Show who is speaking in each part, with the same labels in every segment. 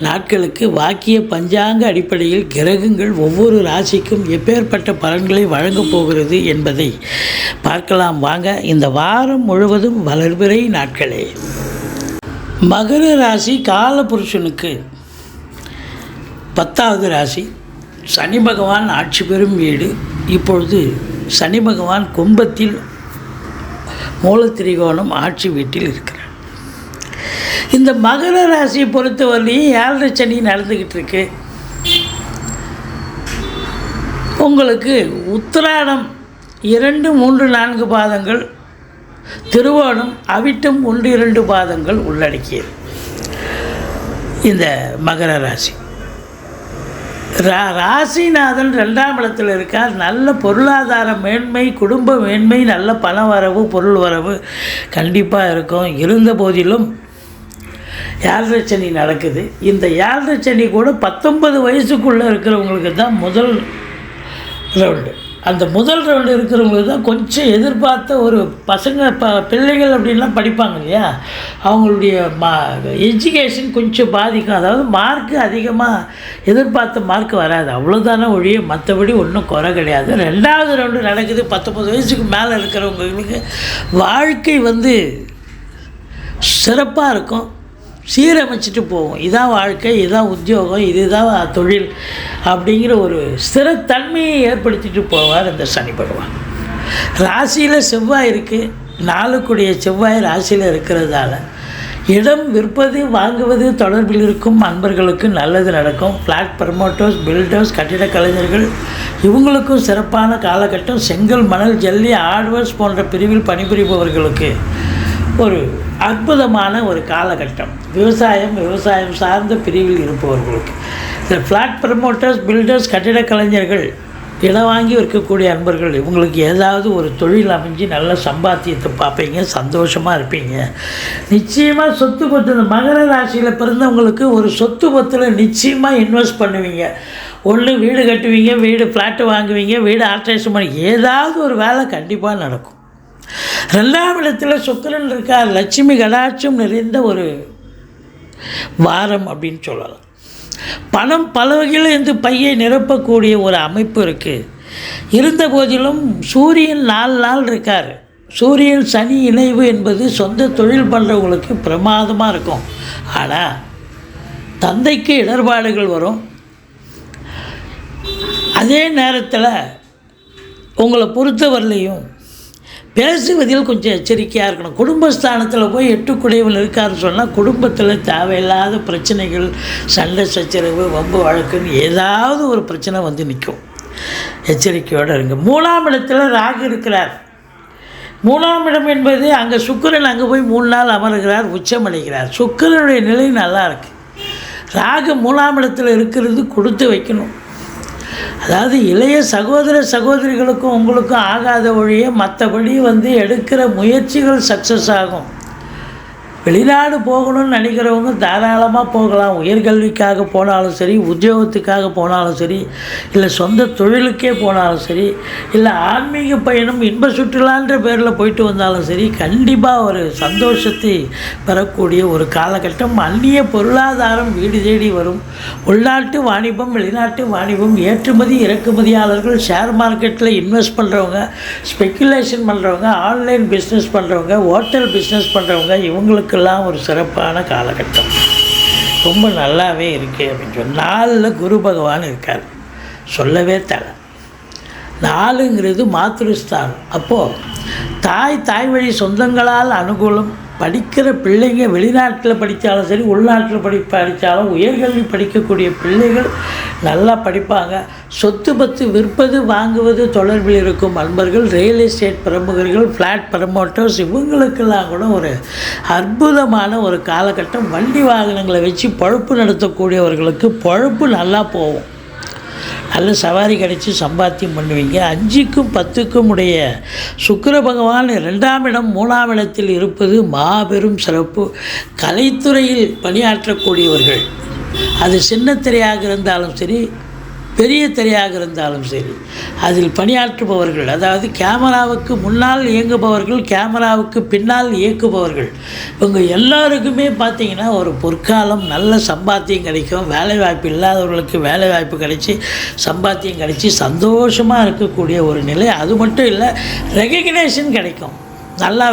Speaker 1: நாட்களுக்கு வாக்கிய பஞ்சாங்க அடிப்படையில் கிரகங்கள் ஒவ்வொரு ராசிக்கும் எப்பேற்பட்ட பலன்களை வழங்கப் போகிறது என்பதை பார்க்கலாம். வாங்க இந்த வாரம் முழுவதும் வளர்பிறை நாட்களே. மகர ராசி காலபுருஷனுக்கு பத்தாவது ராசி. சனி பகவான் ஆட்சி பெறும் வீடு. இப்பொழுது சனி பகவான் கும்பத்தில் மூலத்திரிகோணம் ஆட்சி வீட்டில் இருக்கிறார். இந்த மகர ராசியை பொறுத்தவரையிலையும் ஏழரை சனி நடந்துக்கிட்டு இருக்கு? உங்களுக்கு உத்திராடம் இரண்டு மூன்று நான்கு பாதங்கள் திருவோணம் அவிட்டம் ஒன்று இரண்டு பாதங்கள் உள்ளடக்கியது. இந்த மகர ராசி. ரா ராசிநாதன் ரெண்டாம் இடத்தில் இருக்கார். நல்ல பொருளாதார மேன்மை குடும்ப மேன்மை நல்ல பண வரவு பொருள் வரவு கண்டிப்பாக இருக்கும். இருந்த போதிலும் ஏழரை சனி நடக்குது. இந்த ஏழரை சனி கூட பத்தொன்பது வயசுக்குள்ளே இருக்கிறவங்களுக்கு தான் முதல் ரவுண்டு. அந்த முதல் ரவுண்டு இருக்கிறவங்களுக்கு தான் கொஞ்சம் எதிர்பார்த்த ஒரு பசங்க ப பிள்ளைகள் அப்படின்லாம் படிப்பாங்க இல்லையா? அவங்களுடைய மா எஜுகேஷன் கொஞ்சம் பாதிக்கும். அதாவது மார்க்கு அதிகமாக எதிர்பார்த்த மார்க் வராது. அவ்வளோதானே ஒழிய மற்றபடி ஒன்றும் குறை கிடையாது. ரெண்டாவது ரவுண்டு நடக்குது. பத்தொம்பது வயசுக்கு மேலே இருக்கிறவங்களுக்கு வாழ்க்கை வந்து சிறப்பாக இருக்கும். சீரமைச்சிட்டு போவோம். இதான் வாழ்க்கை இதுதான் உத்தியோகம் இதுதான் தொழில் அப்படிங்கிற ஒரு ஸ்திரத்தன்மையை ஏற்படுத்திட்டு போவார் இந்த சனி பகவான். ராசியில் செவ்வாய் இருக்குது நாளுக்குடைய செவ்வாய் ராசியில் இருக்கிறதால இடம் விற்பது வாங்குவது தொடர்பில் இருக்கும் அன்பர்களுக்கு நல்லது நடக்கும். ஃப்ளாட் ப்ரமோட்டர்ஸ் பில்டர்ஸ் கட்டிட கலைஞர்கள் இவங்களுக்கும் சிறப்பான காலகட்டம். செங்கல் மணல் ஜல்லி ஆர்ட்வர்ஸ் போன்ற பிரிவில் பணிபுரிபவர்களுக்கு ஒரு அற்புதமான ஒரு காலகட்டம். விவசாயம் விவசாயம் சார்ந்த பிரிவில் இருப்பவர்களுக்கு. இந்த ஃப்ளாட் ப்ரமோட்டர்ஸ் பில்டர்ஸ் கட்டிட கலைஞர்கள் இடம் வாங்கி இருக்கக்கூடிய அன்பர்கள் இவங்களுக்கு ஏதாவது ஒரு தொழில் அமைஞ்சு நல்ல சம்பாத்தியத்தை பார்ப்பீங்க சந்தோஷமாக இருப்பீங்க. நிச்சயமாக சொத்து பத்து இந்த மகர ராசியில் பிறந்தவங்களுக்கு ஒரு சொத்து பத்தில் நிச்சயமாக இன்வெஸ்ட் பண்ணுவீங்க. ஒன்று வீடு கட்டுவீங்க வீடு ஃப்ளாட்டு வாங்குவீங்க வீடு ஆல்ட்ரேஷன் பண்ணி ஏதாவது ஒரு வேலை கண்டிப்பாக நடக்கும். ரெண்டாம் இடத்துல இருக்கார் லட்சுமி கடாட்சம் நிறைந்த ஒரு வாரம் அப்படின்னு சொல்லலாம். பணம் பல வகையில் இருந்து பையை நிரப்பக்கூடிய ஒரு அமைப்பு இருக்குது இருந்த போதிலும் சூரியன் நாலு நாள் இருக்கார். சூரியன் சனி இணைவு என்பது சொந்த தொழில் பண்ணுறவங்களுக்கு பிரமாதமாக இருக்கும். ஆனால் தந்தைக்கு இடர்பாடுகள் வரும். அதே நேரத்தில் உங்களை பொறுத்தவரையிலையும் பேசுவதில் கொஞ்சம் எச்சரிக்கையாக இருக்கணும். குடும்பஸ்தானத்தில் போய் எட்டுக்குடையவன் இருக்காருன்னு சொன்னால் குடும்பத்தில் தேவையில்லாத பிரச்சனைகள் சண்டை சச்சரவு வம்பு வழக்குன்னு ஏதாவது ஒரு பிரச்சனை வந்து நிற்கும் எச்சரிக்கையோடு இருங்க. மூணாம் இடத்துல ராகு இருக்கிறார். மூணாம் இடம் என்பது அங்கே சுக்கரன் அங்கே போய் மூணு நாள் அமர்கிறார் உச்சமடைகிறார். சுக்கிரனுடைய நிலை நல்லா இருக்கு. ராகு மூணாம் இடத்தில் இருக்கிறது கொடுத்து வைக்கணும். அதாவது இளைய சகோதர சகோதரிகளுக்கும் உங்களுக்கும் ஆகாத ஒழிய மற்றபடி வந்து எடுக்கிற முயற்சிகள் சக்ஸஸ் ஆகும். வெளிநாடு போகணும்னு நினைக்கிறவங்க தாராளமாக போகலாம். உயர்கல்விக்காக போனாலும் சரி உத்தியோகத்துக்காக போனாலும் சரி இல்லை சொந்த தொழிலுக்கே போனாலும் சரி இல்லை ஆன்மீக பயணம் இன்ப சுற்றுலான்ற பேரில் போயிட்டு வந்தாலும் சரி கண்டிப்பாக ஒரு சந்தோஷத்தை பெறக்கூடிய ஒரு காலகட்டம். அந்நிய பொருளாதாரம் வீடு தேடி வரும். உள்நாட்டு வாணிபம் வெளிநாட்டு வாணிபம் ஏற்றுமதி இறக்குமதியாளர்கள் ஷேர் மார்க்கெட்டில் இன்வெஸ்ட் பண்ணுறவங்க ஸ்பெக்குலேஷன் பண்ணுறவங்க ஆன்லைன் பிஸ்னஸ் பண்ணுறவங்க ஹோட்டல் பிஸ்னஸ் பண்ணுறவங்க இவங்களுக்கு இவங்களுக்கெல்லாம் ஒரு சிறப்பான காலகட்டம். ரொம்ப நல்லாவே இருக்குது அப்படின்னு சொல்லி நாலில் குரு பகவான் இருக்கார். சொல்லவே தலை. நாலுங்கிறது மாத்திருஸ்தானம் அப்போது தாய் தாய் வழி சொந்தங்களால் அனுகூலம். படிக்கிற பிள்ளைங்க வெளிநாட்டில் படித்தாலும் சரி உள்நாட்டில் படி படித்தாலும் உயர்கல்வி படிக்கக்கூடிய பிள்ளைகள் நல்லா படிப்பாங்க. சொத்து பத்து விற்பது வாங்குவது தொடர்பில் இருக்கும் அன்பர்கள் ரியல் எஸ்டேட் பிரமுகர்கள் ஃப்ளாட் ப்ரமோட்டர்ஸ் இவங்களுக்கெல்லாம் கூட ஒரு அற்புதமான ஒரு காலகட்டம். வண்டி வாகனங்களை வச்சு பழப்பு நடத்தக்கூடியவர்களுக்கு பழப்பு நல்லா போகும். நல்ல சவாரி கிடைச்சி சம்பாத்தியம் பண்ணுவீங்க. அஞ்சுக்கும் பத்துக்கும் உடைய சுக்கர பகவான் ரெண்டாம் இடம் மூணாம் இடத்தில் இருப்பது மாபெரும் சிறப்பு. கலைத்துறையில் பணியாற்றக்கூடியவர்கள். அது சின்ன திரையாக இருந்தாலும் சரி பெரிய திரையாக இருந்தாலும் சரி அதில் பணியாற்றுபவர்கள் அதாவது கேமராவுக்கு முன்னால் இயங்குபவர்கள் கேமராவுக்கு பின்னால் இயக்குபவர்கள் இவங்க எல்லாருக்குமே பார்த்தீங்கன்னா ஒரு பொற்காலம் நல்ல சம்பாத்தியம் கிடைக்கும் வேலைவாய்ப்பு இல்லாதவர்களுக்கு வேலைவாய்ப்பு கிடைச்சி சம்பாத்தியம் கிடைச்சி சந்தோஷமாக இருக்கக்கூடிய ஒரு நிலை. அது மட்டும் இல்லை ரெகக்னேஷன் கிடைக்கும். நல்லா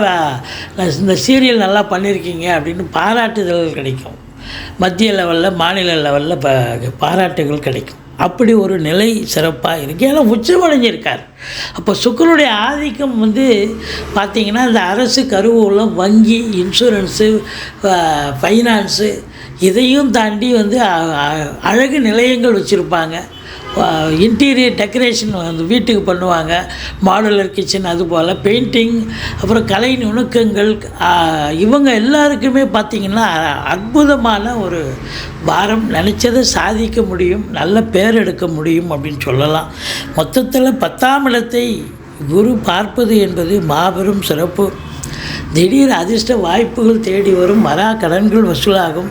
Speaker 1: இந்த சீரியல் நல்லா பண்ணியிருக்கீங்க அப்படின்னு பாராட்டுதல்கள் கிடைக்கும். மத்திய லெவலில் மாநில லெவலில் ப பாராட்டுகள் கிடைக்கும். அப்படி ஒரு நிலை சிறப்பாக இருக்குது ஏன்னா உச்சமடைஞ்சிருக்கார். அப்போ சுக்கரனுடைய ஆதிக்கம் வந்து பார்த்திங்கன்னா இந்த அரசு கருவூலம் வங்கி இன்சூரன்ஸு ஃபைனான்ஸு இதையும் தாண்டி வந்து அ- அழகு நிலையங்கள் வச்சுருப்பாங்க. இன்டீரியர் டெக்கரேஷன் வந்து வீட்டுக்கு பண்ணுவாங்க. மாடுலர் கிச்சன் அதுபோல் பெயிண்டிங் அப்புறம் கலை நுணுக்கங்கள் இவங்க எல்லாருக்குமே பார்த்திங்கன்னா அற்புதமான ஒரு பாரம். நினச்சதை சாதிக்க முடியும் நல்ல பேர் எடுக்க முடியும் அப்படின்னு சொல்லலாம். மொத்தத்தில் பத்தாம் இடத்தை குரு பார்ப்பது என்பது மாபெரும் சிறப்பு. திடீர் அதிர்ஷ்ட வாய்ப்புகள் தேடி வரும் வரா கடன்கள் வசூலாகும்.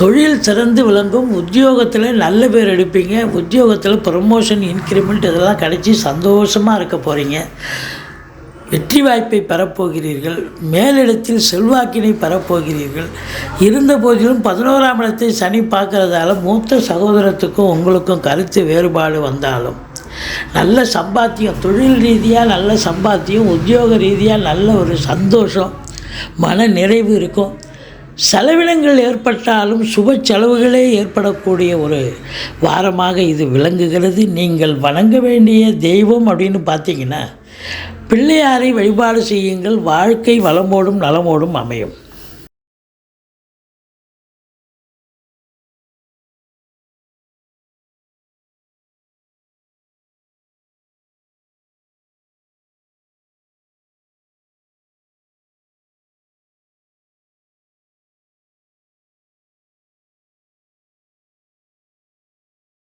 Speaker 1: தொழில் சிறந்து விளங்கும் உத்தியோகத்தில் நல்ல பேர் எடுப்பீங்க. உத்தியோகத்தில் ப்ரமோஷன் இன்க்ரிமெண்ட் இதெல்லாம் கிடச்சி சந்தோஷமாக இருக்க போகிறீங்க வெற்றி வாய்ப்பை பெறப்போகிறீர்கள். மேலிடத்தில் செல்வாக்கினை பெறப்போகிறீர்கள். இருந்த போதிலும் பதினோராம் இடத்தை சனி பார்க்கறதால மூத்த சகோதரத்துக்கும் உங்களுக்கும் கருத்து வேறுபாடு வந்தாலும். நல்ல சம்பாத்தியம் தொழில் ரீதியாக நல்ல சம்பாத்தியம் உத்தியோக ரீதியாக நல்ல ஒரு சந்தோஷம் மன நிறைவு இருக்கும். செலவினங்கள் ஏற்பட்டாலும் சுப செலவுகளே ஏற்படக்கூடிய ஒரு வாரமாக இது விளங்குகிறது. நீங்கள் வணங்க வேண்டிய தெய்வம் அப்படின்னு பார்த்தீங்கன்னா பிள்ளையாரை வழிபாடு செய்யுங்கள். வாழ்க்கை வளமோடும் நலமோடும் அமையும்.